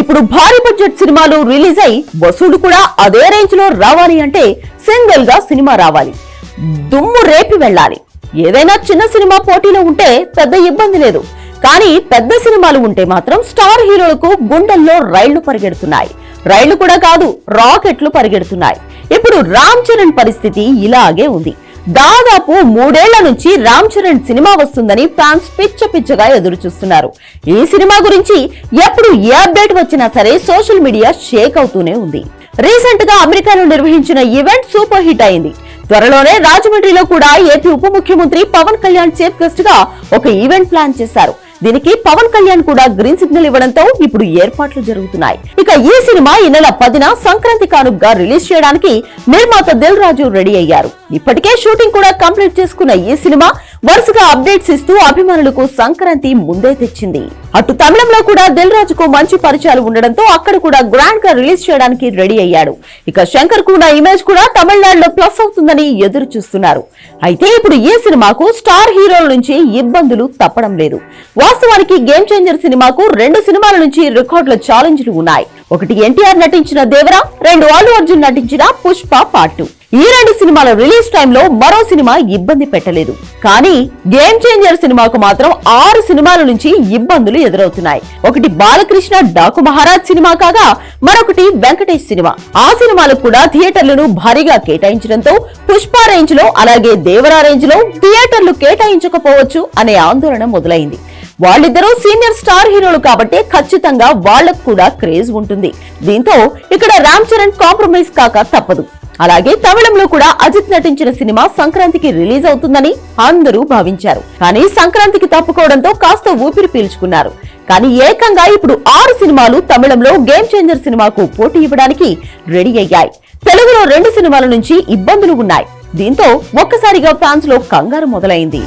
ఇప్పుడు భారీ బడ్జెట్ సినిమాలు రిలీజ్ అయి వసూలు కూడా అదే రేంజ్లో రావాలి అంటే సింగిల్గా సినిమా రావాలి. దుమ్ము రేపి వెళ్ళాలి. ఏదైనా చిన్న సినిమా పోటీలో ఉంటే పెద్ద ఇబ్బంది లేదు. కానీ పెద్ద సినిమాలు ఉంటే మాత్రం స్టార్ హీరోలకు గుండెల్లో రైళ్ళు పరిగెడుతున్నాయి. రైళ్ళు కూడా కాదు రాకెట్లు పరిగెడుతున్నాయి. ఇప్పుడు రామ్ చరణ్ పరిస్థితి ఇలాగే ఉంది. దాదాపు మూడేళ్ళ నుంచి రామ్ చరణ్ సినిమా వస్తుందని ఫ్యాన్స్ పిచ్చ పిచ్చగా ఎదురు చూస్తున్నారు ఈ సినిమా గురించి ఎప్పుడు ఏ అప్డేట్ వచ్చినా సరే సోషల్ మీడియా షేక్ అవుతూనే ఉంది. రీసెంట్గా అమెరికాలో నిర్వహించిన ఈవెంట్ సూపర్ హిట్ అయింది. త్వరలోనే రాజమండ్రిలో కూడా ఏపీ ఉప ముఖ్యమంత్రి పవన్ కళ్యాణ్ చీఫ్ గెస్ట్గా ఒక ఈవెంట్ ప్లాన్ చేశారు. దీనికి పవన్ కళ్యాణ్ కూడా గ్రీన్ సిగ్నల్ ఇవ్వడంతో ఇప్పుడు ఏర్పాట్లు జరుగుతున్నాయి. ఇక ఈ సినిమా ఈ నెల పదిన సంక్రాంతి కానుగ్గా రిలీజ్ చేయడానికి నిర్మాత దిల్ రాజు రెడీ అయ్యారు. ఇప్పటికే షూటింగ్ కూడా కంప్లీట్ చేసుకున్న ఈ సినిమా వరుసగా అప్డేట్స్ ఇస్తూ అభిమానులకు సంక్రాంతి ముందే తెచ్చింది. అటు తమిళంలో కూడా దిల్ రాజుకు మంచి పరిచయాలు ఉండడంతో అక్కడ కూడా గ్రాండ్గా రిలీజ్ చేయడానికి రెడీ అయ్యాడు. ఇక శంకర్ కూడా ఇమేజ్ కూడా తమిళనాడులో ప్లస్ అవుతుందని ఎదురు చూస్తున్నారు. అయితే ఇప్పుడు ఈ సినిమాకు స్టార్ హీరోల నుంచి ఇబ్బందులు తప్పడం లేదు. వాస్తవానికి గేమ్ చేంజర్ సినిమాకు రెండు సినిమాల నుంచి రికార్డుల ఛాలెంజ్లు ఉన్నాయి. ఒకటి ఎన్టీఆర్ నటించిన దేవరా రెండు అల్లు అర్జున్ నటించిన పుష్ప పార్ట్ టూ. ఈ రెండు సినిమాల రిలీజ్ టైంలో మరో సినిమా ఇబ్బంది పెట్టలేదు. కానీ గేమ్ చేంజర్ సినిమాకు మాత్రం ఆరు సినిమాల నుంచి ఇబ్బందులు ఎదురవుతున్నాయి. ఒకటి బాలకృష్ణ డాకు మహారాజ్ సినిమా కాగా మరొకటి వెంకటేష్ సినిమా. ఆ సినిమాలకు కూడా థియేటర్లను భారీగా కేటాయించడంతో పుష్ప రేంజ్లో అలాగే దేవరా రేంజ్లో థియేటర్లు కేటాయించకపోవచ్చు అనే ఆందోళన మొదలైంది. వాళ్ళిద్దరూ సీనియర్ స్టార్ హీరోలు కాబట్టి ఖచ్చితంగా వాళ్ళకు కూడా క్రేజ్ ఉంటుంది. దీంతో ఇక్కడ రామ్ చరణ్ కాంప్రమైజ్ కాక తప్పదు. అలాగే తమిళంలో కూడా అజిత్ నటించిన సినిమా సంక్రాంతికి రిలీజ్ అవుతుందని అందరూ భావించారు. కానీ సంక్రాంతికి తప్పుకోవడంతో కాస్త ఊపిరి పీల్చుకున్నారు. కానీ ఏకంగా ఇప్పుడు ఆరు సినిమాలు తమిళంలో గేమ్ చేంజర్ సినిమాకు పోటీ ఇవ్వడానికి రెడీ అయ్యాయి. తెలుగులో రెండు సినిమాల నుంచి ఇబ్బందులు ఉన్నాయి. దీంతో ఒక్కసారిగా ఫ్యాన్స్లో కంగారు మొదలైంది.